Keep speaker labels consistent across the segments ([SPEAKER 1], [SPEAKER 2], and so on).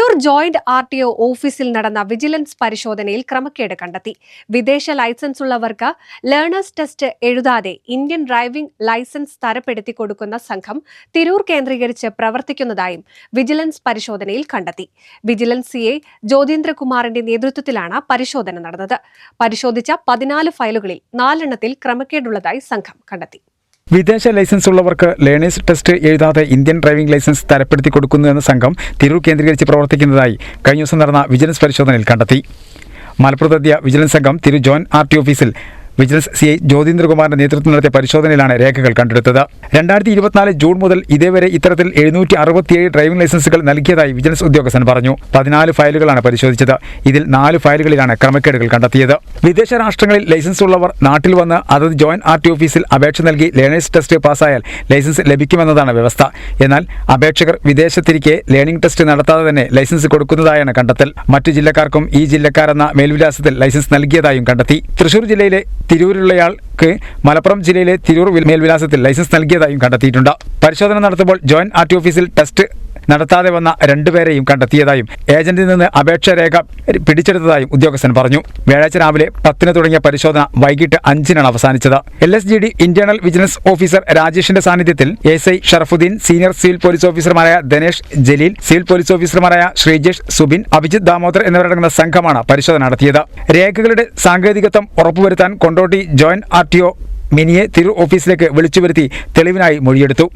[SPEAKER 1] Tirur joint R T O ഓഫീസിൽ നടന്ന vigilance പരിശോധനയിൽ ക്രമക്കേട് കണ്ടെത്തി. വിദേശ ലൈസൻസ് ഉള്ളവർക്ക് ലേണേഴ്സ് ടെസ്റ്റ് എഴുതാതെ ഇന്ത്യൻ ഡ്രൈവിംഗ് ലൈസൻസ് തരപ്പെടുത്തി കൊടുക്കുന്ന സംഘം തിരൂർ കേന്ദ്രീകരിച്ച് പ്രവർത്തിക്കുന്നതായും വിജിലൻസ് പരിശോധനയിൽ കണ്ടെത്തി. വിജിലൻസ് സിഐ ജ്യോതീന്ദ്രകുമാറിന്റെ നേതൃത്വത്തിലാണ് പരിശോധന നടന്നത്. പരിശോധിച്ച പതിനാല് ഫയലുകളിൽ നാലെണ്ണത്തിൽ ക്രമക്കേടുള്ളതായി സംഘം കണ്ടെത്തി.
[SPEAKER 2] വിദേശ ലൈസൻസ് ഉള്ളവർക്ക് ലേണേഴ്സ് ടെസ്റ്റ് എഴുതാതെ ഇന്ത്യൻ ഡ്രൈവിംഗ് ലൈസൻസ് തരപ്പെടുത്തി കൊടുക്കുന്നുവെന്ന സംഘം തിരൂർ കേന്ദ്രീകരിച്ച് പ്രവർത്തിക്കുന്നതായി കഴിഞ്ഞ ദിവസം നടന്ന വിജിലൻസ് പരിശോധനയിൽ കണ്ടെത്തി. മലപ്പുറത്തെത്തിയ വിജിലൻസ് സംഘം തിരു ജോൺ ആർ ടി ഓഫീസിൽ വിജിലൻസ് സി ഐ ജ്യോതീന്ദ്രകുമാറിന്റെ നേതൃത്വം നടത്തിയ പരിശോധനയിലാണ് രേഖകൾ കണ്ടെടുത്തത്. രണ്ടായിരത്തി ഇരുപത്തിനാല് ജൂൺ മുതൽ ഇതേവരെ ഇത്തരത്തിൽ എഴുന്നൂറ്റി അറുപത്തിയേഴ് ഡ്രൈവിംഗ് ലൈസൻസുകൾ നൽകിയതായി വിജിലൻസ് ഉദ്യോഗസ്ഥൻ പറഞ്ഞു. പതിനാല് ഫയലുകളാണ് പരിശോധിച്ചത്. ഇതിൽ നാല് ഫയലുകളിലാണ് ക്രമക്കേടുകൾ കണ്ടെത്തിയത്. വിദേശ രാഷ്ട്രങ്ങളിൽ ലൈസൻസ് ഉള്ളവർ നാട്ടിൽ വന്ന് അതത് ജോയിന്റ് ആർ ടി ഓഫീസിൽ അപേക്ഷ നൽകി ലേണേഴ്സ് ടെസ്റ്റ് പാസ്സായാൽ ലൈസൻസ് ലഭിക്കുമെന്നതാണ് വ്യവസ്ഥ. എന്നാൽ അപേക്ഷകർ വിദേശത്തിരിക്കെ ലേണിംഗ് ടെസ്റ്റ് നടത്താതെ തന്നെ ലൈസൻസ് കൊടുക്കുന്നതായാണ് കണ്ടെത്തൽ. മറ്റു ജില്ലക്കാർക്കും ഈ ജില്ലക്കാരെന്ന മേൽവിലാസത്തിൽ ലൈസൻസ് നൽകിയതായും കണ്ടെത്തി. തൃശൂർ ജില്ലയിലെ തിരൂരിലുള്ളയാൾക്ക് മലപ്പുറം ജില്ലയിലെ തിരൂർ മേൽവിലാസത്തിൽ ലൈസൻസ് നൽകിയതായും കണ്ടെത്തിയിട്ടുണ്ട്. പരിശോധന നടത്തുമ്പോൾ ജോയിന്റ് ആർ ഓഫീസിൽ ടെസ്റ്റ് നടത്താതെ വന്ന രണ്ടുപേരെയും കണ്ടെത്തിയതായും ഏജന്റിൽ നിന്ന് അപേക്ഷ രേഖ പിടിച്ചെടുത്തതായും ഉദ്യോഗസ്ഥൻ പറഞ്ഞു. വ്യാഴാഴ്ച രാവിലെ പത്തിന് തുടങ്ങിയ പരിശോധന വൈകിട്ട് അഞ്ചിനാണ് അവസാനിച്ചത്. L S G D internal vigilance officer രാജേഷിന്റെ സാന്നിധ്യത്തിൽ S I Sharafuddin senior civil police ഓഫീസർമാരായ ദിനേഷ് ജലീൽ സിവിൽ പോലീസ് ഓഫീസർമാരായ ശ്രീജേഷ് സുബിൻ അഭിജിത് ദാമോദർ എന്നിവരടങ്ങുന്ന സംഘമാണ് പരിശോധന നടത്തിയത്. രേഖകളുടെ സാങ്കേതികത്വം ഉറപ്പുവരുത്താൻ കൊണ്ടോട്ടി ജോയിന്റ് ആർ ടി മിനിയെ തിരു ഓഫീസിലേക്ക് വിളിച്ചു വരുത്തി തെളിവിനായി മൊഴിയെടുത്തു.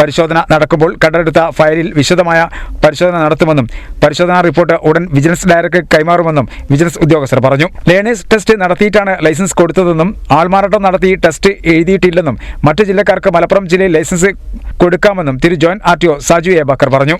[SPEAKER 2] പരിശോധന നടക്കുമ്പോൾ കണ്ടെടുത്ത ഫയലിൽ വിശദമായ പരിശോധന നടത്തുമെന്നും പരിശോധനാ റിപ്പോർട്ട് ഉടൻ വിജിലൻസ് ഡയറക്ടർ കൈമാറുമെന്നും വിജിലൻസ് ഉദ്യോഗസ്ഥർ പറഞ്ഞു. ലേണേഴ്സ് ടെസ്റ്റ് നടത്തിയിട്ടാണ് ലൈസൻസ് കൊടുത്തതെന്നും ആൾമാറാട്ടം നടത്തി ടെസ്റ്റ് എഴുതിയിട്ടില്ലെന്നും മറ്റു ജില്ലക്കാർക്ക് മലപ്പുറം ജില്ലയിൽ ലൈസൻസ് കൊടുക്കാമെന്നും തിരു joint R T O Saju A Bakkar പറഞ്ഞു.